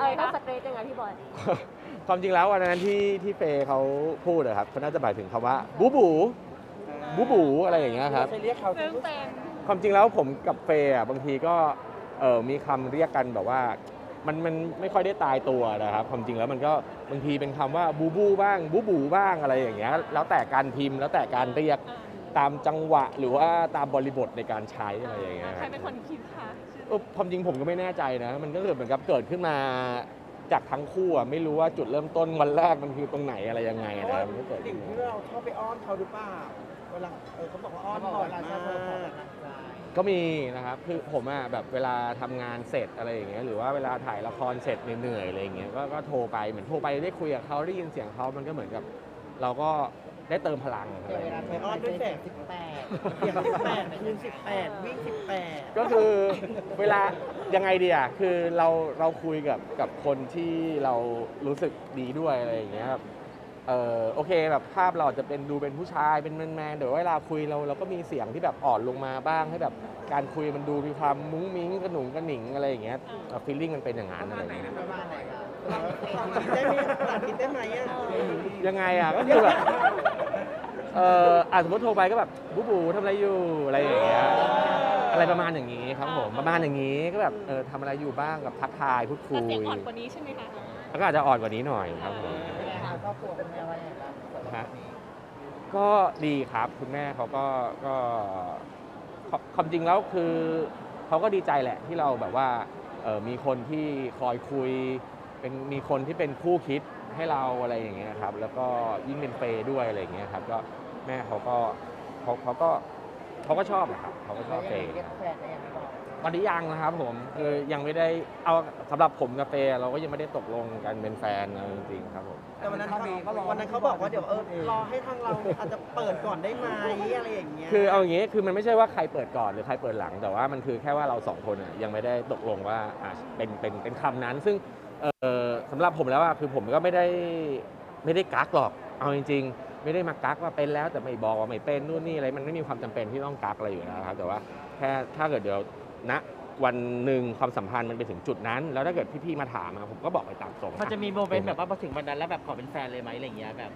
เออต้องสเตรทยังไงพี่บอย ความจริงแล้ววันนั้นที่ที่เฟย์เขาพูดอะครับเขาน่าจะหมายถึงคำว่าบูบูบูบูอะไรอย่างเงี้ยครับเคยเรียกเขาซึ่งเป็นความจริงแล้วผมกับเฟย์อะบางทีก็เออมีคำเรียกกันแบบว่า มันมันไม่ค่อยได้ตายตัวนะครับ ความจริงแล้วมันก็บางทีเป็นคำว่าบูบูบ้างบูบูบ้างอะไรอย่างเงี้ยแล้วแต่การพิมพ์แล้วแต่การเรียกตามจังหวะหรือว่าตามบริบทในการใช้อะไรอย่างเงี้ยใครเป็นคนคิดคะ เออความจริงผมก็ไม่แน่ใจนะ มันก็เกิดเหมือนกับเกิดขึ้นมาจากทั้งคู่อะไม่รู้ว่าจุดเริ่มต้นวันแรกมันคือตรงไหนอะไรยังไงเพราะนะว่ามันก็เกิดสิ่ขึ้งนที่มาเราชอบไปอ้อนเขาหรือเปล่าเวลาเออเขาบอกว่าอ้อนบ่อยมากก็มีนะครับคือผมอะแบบเวลาทำงานเสร็จอะไรอย่างเงี้ยหรือว่าเวลาถ่ายละครเสร็จเหนื่อยๆอะไรอย่างเงี้ยก็ก็โทรไปเหมือนโทรไปได้คุยกับเขาได้ยินเสียงเขามันก็เหมือนกับ เราก็ ได้เติมพลังอะไรอย่างเงี้ยไปอ้อนด้วยแสงสิบแปดเสียงสิบแปดคืนสิบแปดวิ่งสิบแปด ก็คือเวลายังไงดีอะคือเราเราคุยกับกับคนที่เรารู้สึกดีด้วยอะไรอย่างเงี้ยครับเออโอเคแบบภาพเราอาจจะเป็นดูเป็นผู้ชายเป็นแมนๆเดี๋ยวเวลาคุยเราเราก็มีเสียงที่แบบอ่อนลงมาบ้างให้แบบการคุยมันดูมีความมุ้งมิ้งกระหนุงกระหนิงอะไรอย่างเงี้ยฟีลลิ่งมันเป็นอย่างนั้นอะไรอย่างเงี้ยประมาณไหนครับได้ไหมหลังคิดได้ไหมอะยังไงอะก็คือแบบ เอออะสมมติโทรไปก็แบบบูบูทำอะไรอยู่อะไรอย่างเงี้ยอะไรประมาณอย่างนี้ครับผมประมาณอย่างนี้ก็แบบเออทำอะไรอยู่บ้างกับทักทายพูดคุแต่ยเสียงอ่อนกว่านี้ใช่ไหมคะแล้วก็อาจจะอ่อนกว่านี้หน่อยครับผมครอบครัวเป็นแม่ว่าอย่างไรฮะก็ดีครับคุณแม่เขาก็ก็ความความจริงแล้วคือเขาก็ดีใจแหละที่เราแบบว่าเออมีคนที่คอยคุยเป็นมีคนที่เป็นคู่คิด ให้เราอะไรอย่างเงี้ยครับ แล้วก็ยิ่งเป็นเฟย์ด้วยอะไรอย่างเงี้ยครับ ก็แม่เขาก็เขาเขาก็เขาก็ชอบนะครับเขาก็ชอบเฟย์เรียกแฟนได้ยังไงบอกตอนนี้ยังนะครับผมคือยังไม่ได้เอาสำหรับผมกับเฟย์เราก็ยังไม่ได้ตกลงกันเป็นแฟนเอาจริงๆครับผม แต่วันนั้นเขาวันนั้นเขาบอกว่าเดี๋ยวเออรอให้ทางเราอาจจะเปิดก่อนได้ไหมอะไรอย่างเงี้ยคือเอาอย่างงี้คือมันไม่ใช่ว่าใครเปิดก่อนหรือใครเปิดหลังแต่ว่ามันคือแค่ว่าเราสองคนอะยังไม่ได้ตกลงว่าอะเป็นเป็นเป็นคำนั้น ซึ่งเออ สำหรับผมแล้วอะคือผมก็ไม่ได้ไม่ได้กักหรอก เอาจริง ๆ ไม่ได้มากักว่าเป็นแล้วแต่ไม่บอกว่าไม่เป็นนู่นนี่อะไรมันไม่มีความจำเป็นที่ต้องกักอะไรอยู่แล้วครับ แต่ว่าแค่ถ้าเกิดเดี๋ยวณวันหนึ่งความสัมพันธ์มันไปถึงจุดนั้น แล้วถ้าเกิดพี่ๆมาถามอะผมก็บอกไปตามตรงมันจะมีโมเมนต์แบบว่าพอถึงวันนั้นแล้วแบบขอเป็นแฟนเลยไหมอะไรอย่างเงี้ยแบบ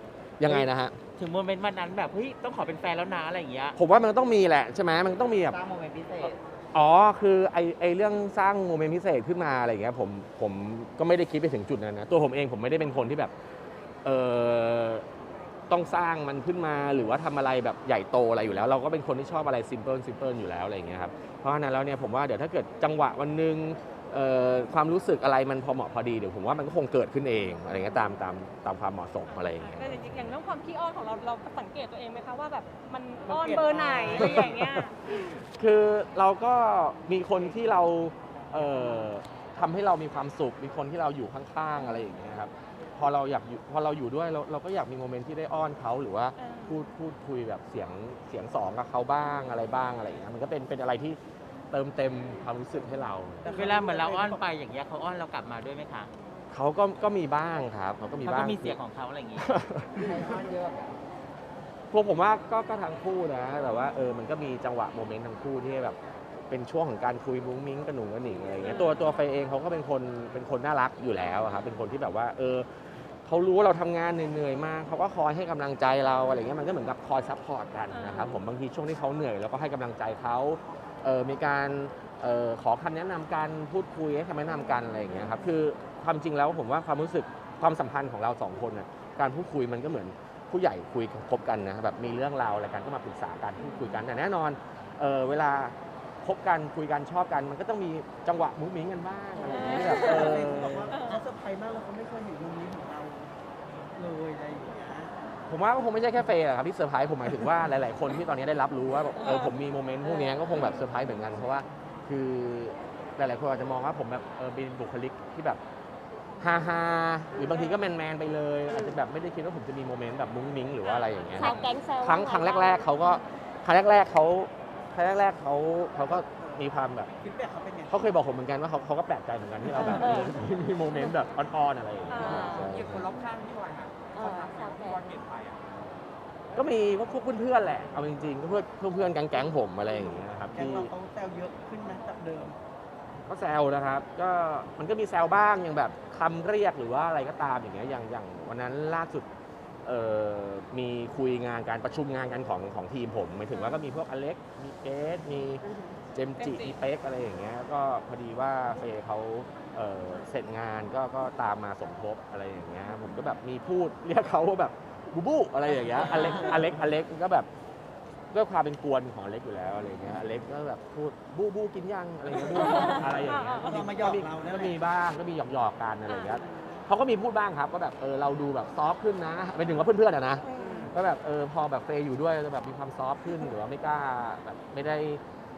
ยังไงนะฮะถึงโมเมนต์วันนั้นแบบเฮ้ยต้องขอเป็นแฟนแล้วนะอะไรอย่างเงี้ยผมว่ามันต้องมีแหละใช่ไหมมันต้องมีแบบสร้างโมเมนต์พิเศษ อ๋อคือไอไอเรื่องสร้างโมเมนต์พิเศษขึ้นมาอะไรอย่างเงี้ยผมผมก็ไม่ได้คิดไปถึงจุดนั้นนะตัวผมเองผมไม่ได้เป็นคนที่แบบเออต้องสร้างมันขึ้นมาหรือว่าทำอะไรแบบใหญ่โตอะไรอยู่แล้ว เราก็เป็นคนที่ชอบอะไรซิมเพิลซิมเพิลอยู่แล้วอะไรอย่างเงี้ยครับเพราะฉะนั้นแล้วเนี่ยผมว่าเดี๋ยวถ้าเกิดจังหวะวันหนึ่ง ความรู้สึกอะไรมันพอเหมาะพอดีเดี๋ยวผมว่ามันก็คงเกิดขึ้นเองอะไรเงี้ยตามตามตามความเหมาะสมอะไรอย่างเงี้ยแต่จริงๆอย่างเรื่องความขี้อ้อนของเราเราสังเกตตัวเองไหมคะว่าแบบมันอ้อนเบอร์ไหนอะไรอย่างเงี้ยคือเราก็มีคนที่เราเอ่อทำให้เรามีความสุข มีคนที่เราอยู่ข้างๆอะไรอย่างเงี้ยครับพอเราอยากอยู่พอเราอยู่ด้วยเราเราก็อยากมีโมเมนต์ที่ได้อ้อนเขาหรือว่าเออพูดพูดคุยแบบเสียงเสียงสองกับเขาบ้างอะไรบ้างอะไรอย่างเงี้ยมันก็เป็นเป็นอะไรที่ เติมเต็มความรู้สึกให้เรา เวลาเหมือนเราอ้อนไปอย่างเงี้ยเขาอ้อนเรากลับมาด้วยไหมคะเขาก็ก็มีบ้างครับเขาก็มีเขาบ้าก็ง มีเสียงของเขาอะไรอย่างงี้ใครอ้อนเยอะพวกผมว่าก็ก็ทั้งคู่นะ แต่ว่าเออมันก็มีจังหวะโมเมนต์ทั้งคู่ที่แบบเป็นช่วงของการคุยมุ้งมิ้งกระหนุ่งกระหนิงอะไรอย่างเงี้ยตัวตัวไฟเองเขาก็เป็นคนเป็นคนน่ารักอยู่แล้วอะครับเป็นคนที่แบบว่า เออเขารู้ว่าเราทำงานเหนื่อยๆมากเขาก็คอยให้กำลังใจเราอะไรเงี้ยมันก็เหมือนกับคอยซัพพอร์ตกันนะครับผมบางทีช่วงที่เขาเหนื่อยเราก็ให้กำลังใจเขาเออ มีการออขอคำแนะนำกันพูดคุยให้คำแนะนำกันอะไรอย่างเงี้ยครับคือความจริงแล้วผมว่าความรู้สึกความสัมพันธ์ของเราสองคนน่ะการพูดคุยมันก็เหมือนผู้ใหญ่คุยคบกันนะแบบมีเรื่องราวอะไรกันก็มาปรึกษากันพูดคุยกันแต่แน่นอนเออเวลาคบกันคุยกันชอบกัน มันก็ต้องมีจังหวะมุ้งมิ้งกันบ้างอะไรอย่างเงี้ยแบบเออบอกว่าเขาเซอร์ไพรส์มากแล้วเขาไม่เคยเห็นมุมนี้ของเราเลยอะไรอย่างเงี้ย ผมว่าก็คงไม่ใช่แค่เฟย์หรอกครับที่เซอร์ไพรส์ผมหมายถึงว่า หลาย ๆ คนที่ตอนนี้ได้รับรู้ว่าแบบเออผมมีโมเมนต์พวกเนี้ยก็คงแบบเซอร์ไพรส์เหมือนกันเพราะว่าคือหลาย ๆ คนอาจจะมองว่าผมแบบเออเป็นบุคลิกที่แบบฮาฮาๆหรือบางทีก็แมนๆไปเลย อาจจะแบบไม่ได้คิดว่าผมจะมีโมเมนต์แบบมุ้งมิ้งหรือว่าอะไรอย่างเงี้ยชาวแก๊งแซวครั้งครั้งแรก ๆเขาก็ครั้งแรก ๆเขาครั้งแรก ๆเขาเขาก็มีความแบบฟีดแบ็กเขาเป็นไงเขาเคยบอกผมเหมือนกันว่าเขาเขาก็แปลกใจเหมือนกันที่เราแบบมีมีมีโมเมนต์แบบอ่อนๆอะไรอย่างเงี้ยอ่าใช่ อย่างคนรอบข้างพี่วาย ค่ะเออชาวแก๊พี่งวายเปลี่ยนไปอะก็มีพวกเพื่อนๆแหละ เอาจริงๆก็เพื่อนเพื่อนๆแก๊งๆผมอะไรอย่างเงี้ยครับแก๊งที่เราเขาแซวเยอะขึ้นไหมจากเดิม ก็แซวนะครับ ก็มันก็มีแซวบ้างอย่างแบบคำเรียกหรือว่าอะไรก็ตามอย่างเงี้ยอย่างอย่างวันนั้นล่าสุดเอ่อมีคุยงานการประชุมงานกันของของทีมผมหมายถึงว่าก็มีพวกอเล็กมีเกสมีเจมส์จิ เจมส์จิมีเป๊กอะไรอย่างเงี้ยก็พอดีว่าเฟย์เขาเอ่อเสร็จงานก็ก็ตามมาสมทบอะไรอย่างเงี้ยผมก็แบบมีพูดเรียกเขาว่าแบบบูบูอะไรอย่างเงี้ยอเล็กอเล็กอเล็กก็แบบด้วยความเป็นกวนของอเล็กอยู่แล้วอะไรเงี้ยอเล็กก็แบบพูดบูบูกินยังอะไรเงี้ยบูอะไรอย่างเงี้ยเรามาหยอกเราเนี่ยก็แหละมีบ้างก็มีหยอกหยอกๆกันอะไรเงี้ยเขาก็มีพูดบ้างครับก็แบบเออเราดูแบบซอฟต์ขึ้นนะไปถึงว่าเพื่อนๆอะนะก็แบบเออพอแบบเฟย์อยู่ด้วยจะแบบมีความซอฟต์ขึ้นหรือว่าไม่กล้าแบบไม่ได้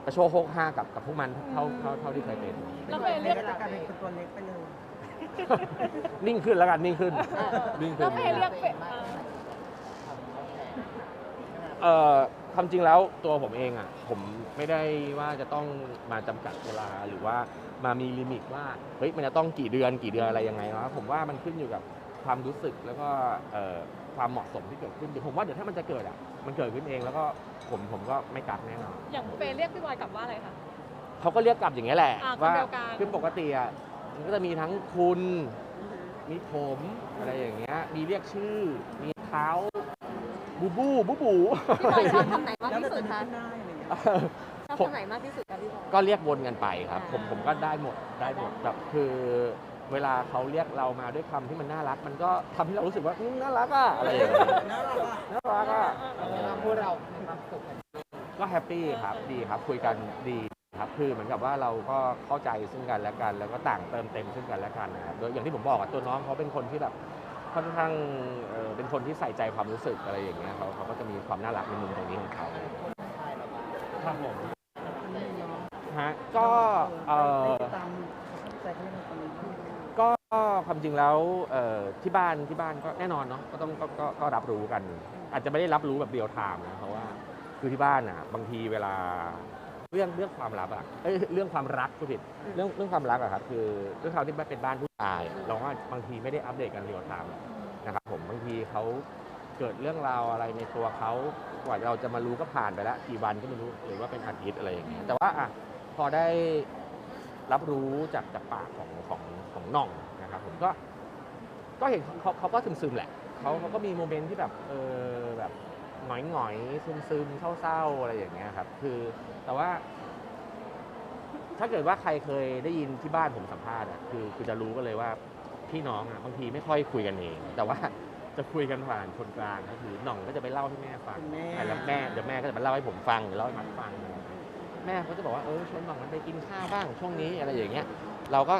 กระโชกโฮกห้ากับกับพวกมันเท่าเท่าเท่าที่เคยเป็นแล้วเฟย์เรียกก็จะกลายเป็นตัวเล็กไปเลยนิ่งขึ้นแล้วกันนิ่งขึ้นนิ่งขึ้แล้นวเฟย์เรียกเฟย์เออเอ่อความจริงแล้วตัวผมเองอะผมไม่ได้ว่าจะต้องมาจำกัดเวลาหรือว่ามามีลิมิตว่าเฮ้ยมันจะต้องกี่เดือนกี่เดือนอะไรยังไงนะผมว่ามันขึ้นอยู่กับความรู้สึกแล้วก็เอ่อ ความเหมาะสมที่เกิดขึ้นเดี๋ยวผมว่าเดี๋ยวถ้ามันจะเกิดอะมันเกิดขึ้นเองแล้วก็ผมผมก็ไม่กักแน่นอนอย่างเฟย์เรียกพี่บอยกลับว่าอะไรคะ เขาก็เรียกกลับอย่างเงี้ยแหละอ่าคนว่าเดียวกัน คือปกติอะมันก็จะมีทั้งคุณมีผมอะไรอย่างเงี้ยมีเรียกชื่อ มีเท้าบูบูบูบูพี่บอยชอบคำไหนมากแล้วที่แต่สุจะดนึกคะขึ้นได้อะไรอย่างเงี้ยชอบคำไหนมากที่สุดคะพี่บอย ก็เรียกวนกันไปครับ ผมอ่าผมก็ได้หมดได้หมดแบบคือ เวลาเขาเรียกเรามาด้วยคำที่มันน่ารัก มันก็ทำให้เรารู้สึกว่าอืมน่ารักอะอะไรอย่างเงี้ยน่ารักอะน่ารักอะพวกเรามีความสุขก็แฮปปี้ครับดีครับคุยกันดีครับคือเหมือนกับว่าเราก็เข้าใจซึ่งกันและกัน แล้วก็ต่างเติมเต็มซึ่งกันและกันนะครับโดยอย่างที่ผมบอกอะตัวน้องเขาเป็นคนที่แบบค่อนข้างเอ่อเป็นคนที่ใส่ใจความรู้สึกอะไรอย่างเงี้ยเขาเขาก็จะมีความน่ารักในมุมตรงนี้ของเขาครับผมฮะก็เอ่อ ตามใจเขาเลยตอนนี้ ก็ความจริงแล้วเอ่อที่บ้านที่บ้านก็แน่นอนเนาะก็ต้องก็ก็ก็รับรู้กัน อาจจะไม่ได้รับรู้แบบเดียวไทม์นะเพราะว่าคือที่บ้านอะบางทีเวลาเรื่องเรื่องความลับอะเอ้ยเรื่องความรักผู้ผิดเรื่องเรื่องความรักอะครับคือด้วยความที่บ้านเป็นบ้านผู้ชายอะเราก็บางทีไม่ได้อัปเดตกันเรียลไทม์นะครับผมบางทีเขาเกิดเรื่องราวอะไรในตัวเขากว่าเราจะมารู้ก็ผ่านไปแล้วกี่วันก็ไม่รู้หรือว่าเป็นอาทิตย์อะไรอย่างเงี้ยแต่ว่าอะพอได้รับรู้จากจากปากของของของน่องนะ ครับผมก็ก็เห็นเขาเขาก็ซึมซึมๆแหละเขาเขาก็มีโมเมนต์ที่แบบเออแบบหงอยหงอยซึมซึมๆเศร้าๆอะไรอย่างเงี้ยครับ คือแต่ว่า ถ้าเกิดว่าใครเคยได้ยินที่บ้านผมสัมภาษณ์อะคือคือจะรู้กันเลยว่าพี่น้องอะบางทีไม่ค่อยคุยกันเอง แต่ว่าจะคุยกันผ่านคนกลางก็คือหน่องก็จะไปเล่าให้แม่ฟังคุณแม่ใช่แล้วแม่เดี๋ยวแม่ก็จะมาเล่าให้ผมฟังหรือเล่าให้มันฟัง แม่เขาจะบอกว่าเออชวนหน่องมันไปกินข้าวบ้างช่วงนี้อะไรอย่างเงี้ย เราก็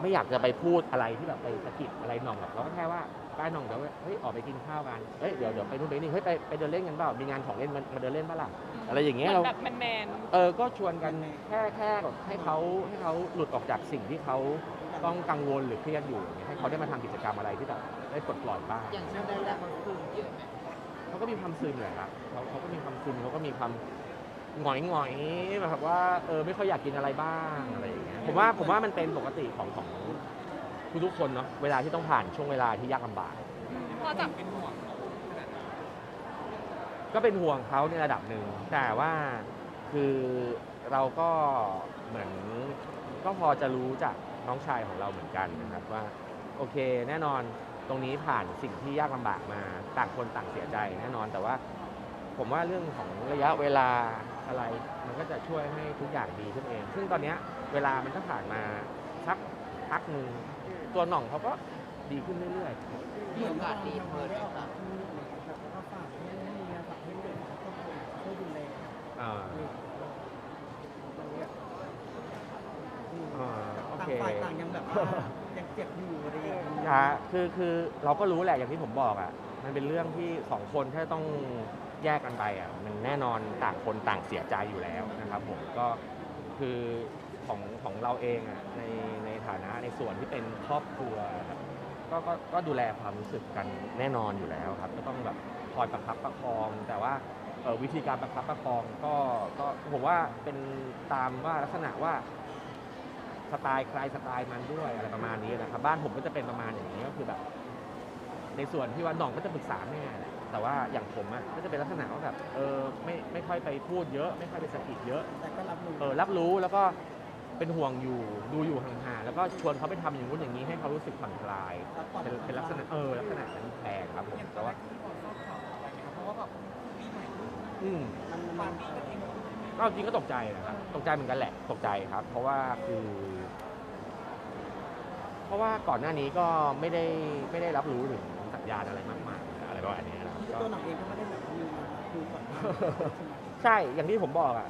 ไม่อยากจะไปพูดอะไรที่แบบไปสะกิดอะไรหน่องหรอกเราก็แค่ว่าป้าหน่องเดี๋ยวเฮ้ยออกไปกินข้าวกันเฮ้ยเดี๋ยวเดี๋ยวไปนู่นไปนี่เฮ้ยไปไปเดินเล่นกันเปล่ามีงานของเล่นมามาเดินเล่นเปะล่ะอะไรอย่างเงี้ยเหมืเราอนแบบแมนเออก็ชวนกันแค่แค่แบบให้เขาให้เขาหลุดออกจากสิ่งที่เขาต้องกังวลหรือเครียดอยู่อย่างเงี้ยให้เขาได้มาทำกิจกรรมอะไรที่แบบได้ปลดปล่อยบ้างอย่างช่วงแรกๆมันซึมเยอะไหมเขาก็มีความซึมแหละครับเขาเขาก็มีความซึมเขาก็มีความ หงอยหงอยๆแบบว่าเออไม่ค่อยอยากกินอะไรบ้างอะไรอย่างเงี้ยผมว่าผมว่ามันเป็นปกติของของทุกๆคนเนาะเวลาที่ต้องผ่านช่วงเวลาที่ยากลำบากๆพอจับก็เป็นห่วงเขาในระดับหนึ่ง แต่ว่าคือเราก็เหมือนก็พอจะรู้จากน้องชายของเราเหมือนกันนะครับว่า โอเคแน่นอนตรงนี้ผ่านสิ่งที่ยากลำบากมา ต่างคนต่างเสียใจแน่นอนแต่ว่า ผมว่าเรื่องของระยะเวลา อะไร มันก็จะช่วยให้ทุกอย่างดีขึ้นเอง ซึ่งตอนเนี้ยเวลามันก็ผ่านมาสักพักหนึ่งตัวหน่องเขาก็ดีขึ้นเรื่อยๆ มีโอกาสดีเพิ่มได้ออกมาพูดแบบเขาฝากให้เมียฝากให้เด็กเขาต้องช่วยดูแลอ่าตรงเนี้ยอืมอ่าโอต่างเค ฝ่ายต่างยังแบบว่ายังเจ็บอยู่อะไรอย่างเงี้ยฮะคือคือเราก็รู้แหละอย่างที่ผมบอกอะ มันเป็นเรื่องที่สองคนถ้าต้อง แยกกันไปอะมันแน่นอนต่างคนต่างเสียใจอยู่แล้วนะครับผมก็คือของของเราเองอะในในฐานะในส่วนที่เป็นครอบครัวครับก็ก็ก็ดูแลความรู้สึกกันแน่นอนอยู่แล้วครับ ก็ต้องแบบคอยประคับประคอง แต่ว่าวิธีการประคับประคองก็ก็ผมว่าเป็นตามว่าลักษณะว่าสไตล์ใครสไตล์มันด้วยอะไรประมาณนี้นะครับ บ้านผมก็จะเป็นประมาณอย่างนี้ก็คือแบบ ในส่วนที่ว่าน่องก็จะปรึกษาแม่แหละ แต่ว่าอย่างผมอะก็จะเป็นลักษณะว่าแบบเออไม่ไม่ค่อยไปพูดเยอะ ไม่ค่อยไปสะกิดเยอะ แต่ก็รับรู้เออรับรู้แล้วก็เป็นห่วงอยู่ดูอยู่ห่างๆแล้วก็ชวนเขาไปทำอย่างนู้นอย่างนี้ให้เขารู้สึกผ่อนคลายเป็นเป็นลักษณะเออลักษณะนั้นแทนครับผมแต่ว่าอืมก็จริงก็ตกใจนะครับ ตกใจเหมือนกันแหละ ตกใจครับ เพราะว่าคือ เพราะว่าก่อนหน้านี้ก็ไม่ได้ไม่ได้รับรู้ถึงสัญญาณอะไรมาก ตัวหนังเองก็ไม่ได้แบบมีมาคุยก่อนหน้านี้ใช่ อย่างที่ผมบอกอะ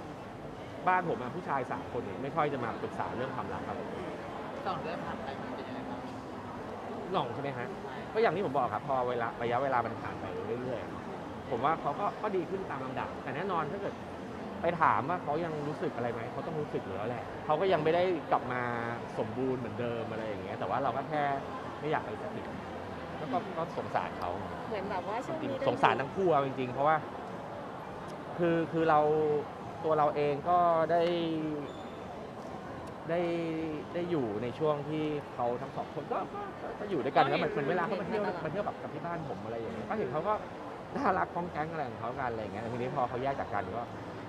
บ้านผมอะผู้ชายสามคนเนี่ยไม่ค่อยจะมาปรึกษาเรื่องความรักครับสองเดือนผ่านไปมันเป็นยังไงบ้างหน่องใช่ไหมฮะ ก็อย่างที่ผมบอกครับ พอเวลาระยะเวลามันผ่านไปเรื่อยๆ ผมว่าเขาก็ก็ดีขึ้นตามลำดับ แต่แน่นอนถ้าเกิดไปถามว่าเขายังรู้สึกอะไรไหม เขาต้องรู้สึกอยู่แล้วแหละ เขาก็ยังไม่ได้กลับมาสมบูรณ์เหมือนเดิมอะไรอย่างเงี้ย แต่ว่าเราก็แค่ไม่อยากไปสะกิดแล้ว ก็ก็สงสารเขาเหมือนแบบว่าช่วงจริงนี้ๆสงสารทั้งคู่เอาจริงๆ เพราะว่า คือคือเราตัวเราเองก็ได้ ได้ได้อยู่ในช่วงที่เขาทั้งสองคนก็ก็ก็ก็อยู่ด้วยกันแล้วเหมือนเหมือนเวลาเขามาเที่ยวมาเที่ยวแบบกับที่บ้านผมอะไรอย่างเงี้ยก็เห็นเขาก็น่ารักก้องแก๊งอะไรของเขากันอะไรอย่างเงี้ยทีนี้พอเขาแยกจากกันก็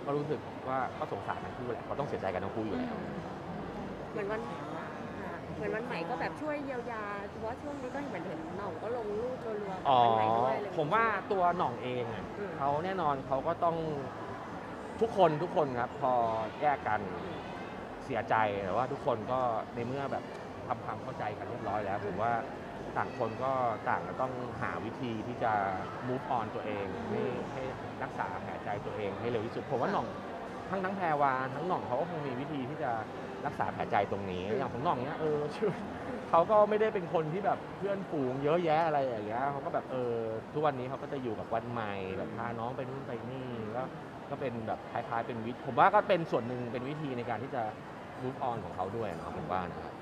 ก็รู้สึกว่าก็สงสารทั้งคู่แหละเขาต้องเสียใจกันทั้งคู่อยู่แล้ว เหมือนวันค่ะเหมือนวันใหม่ก็แบบช่วยเยียวยาเฉพาะช่วงนี้ก็เหมือน เห็นหน่องก็ลงรูปรัวๆกับอ๋อวันใหม่ด้วยอะไรอย่งเงี้ย ผมว่าตัวหน่องเองอะอืม เขาแน่นอนเขาก็ต้องทุกคนทุกคนครับ พอแยกกันเสียใจแต่ว่าทุกคนก็ในเมื่อแบบทำความเข้าใจกันเรียบร้อยแล้ว ผมว่าต่างคนก็ต่างก็ต้องหาวิธีที่จะ move on ตัวเองให้ให้รักษาแผลใจตัวเองให้เร็วที่สุด ผมว่าหน่องทั้งทั้งแพรวาทั้งหน่องเขาก็คงมีวิธีที่จะ รักษาแผลใจตรงนี้ อย่างของน้องเนี้ยเออชื่อเขาก็ไม่ได้เป็นคนที่แบบเพื่อนฝูงเยอะแยะอะไรอย่างเงี้ยเขาก็แบบเออทุกวันนี้เขาก็จะอยู่กับวันใหม่แบบพาน้องไปนู่นไปนี่แล้วก็เป็นแบบคล้ายๆเป็นวิธีผมว่าก็เป็นส่วนหนึ่งเป็นวิธีในการที่จะ move on ของเขาด้วยเนาะผมว่านะครับ